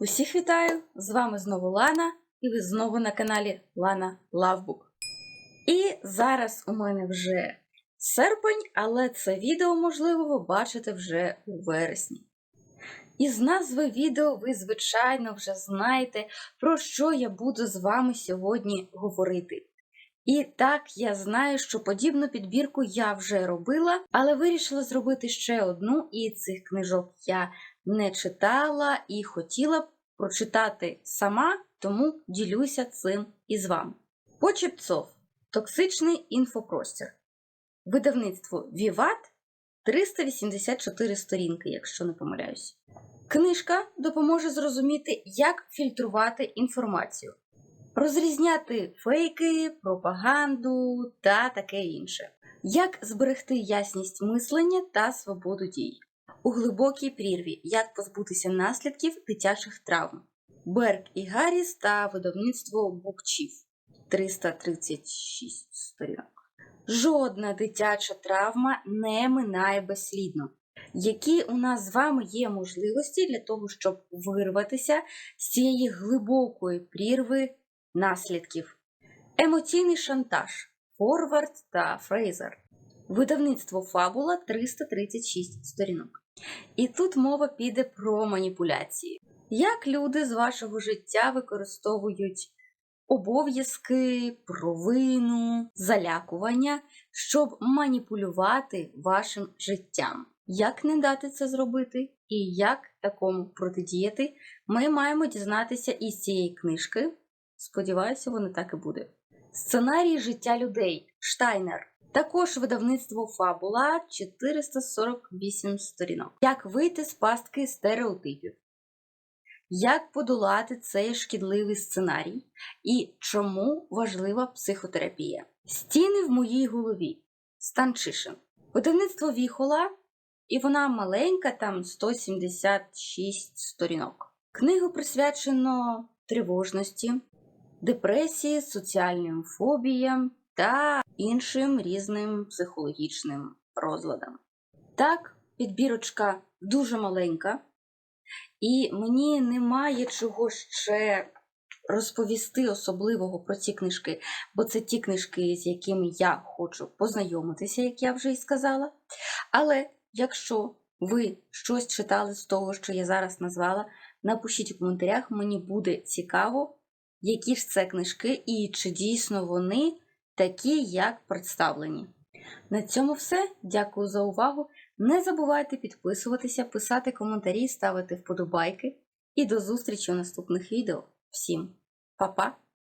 Усіх вітаю! З вами знову Лана, і ви знову на каналі Лана Лавбук. І зараз у мене вже серпень, але це відео, можливо, ви бачите вже у вересні. І з назви відео ви, звичайно, вже знаєте, про що я буду з вами сьогодні говорити. І так, я знаю, що подібну підбірку я вже робила, але вирішила зробити ще одну, і цих книжок я не читала і хотіла б прочитати сама, тому ділюся цим із вами. Почепцов. Токсичний інфопростір. Видавництво Віват 384 сторінки, якщо не помиляюсь. Книжка допоможе зрозуміти, як фільтрувати інформацію, розрізняти фейки, пропаганду та таке інше, як зберегти ясність мислення та свободу дій. У глибокій прірві як позбутися наслідків дитячих травм. Берк і Гарріс та видавництво Букчів 336 сторінок. Жодна дитяча травма не минає безслідно. Які у нас з вами є можливості для того, щоб вирватися з цієї глибокої прірви наслідків? Емоційний шантаж Форвард та Фрейзер. Видавництво Фабула 336 сторінок. І тут мова піде про маніпуляції. Як люди з вашого життя використовують обов'язки, провину, залякування, щоб маніпулювати вашим життям. Як не дати це зробити і як такому протидіяти, ми маємо дізнатися із цієї книжки. Сподіваюся, воно так і буде. Сценарій життя людей Штайнер. Також видавництво Фабула 448 сторінок. Як вийти з пастки стереотипів? Як подолати цей шкідливий сценарій і чому важлива психотерапія? Стіни в моїй голові. Станчишин. Видавництво Віхола, і вона маленька, там 176 сторінок. Книгу присвячено тривожності, депресії, соціальним фобіям та іншим різним психологічним розладам. Так, підбірочка дуже маленька. І мені немає чого ще розповісти особливого про ці книжки, бо це ті книжки, з якими я хочу познайомитися, як я вже і сказала. Але якщо ви щось читали з того, що я зараз назвала, напишіть у коментарях, мені буде цікаво, які ж це книжки і чи дійсно вони такі, як представлені. На цьому все. Дякую за увагу. Не забувайте підписуватися, писати коментарі, ставити вподобайки. І до зустрічі у наступних відео. Всім па-па!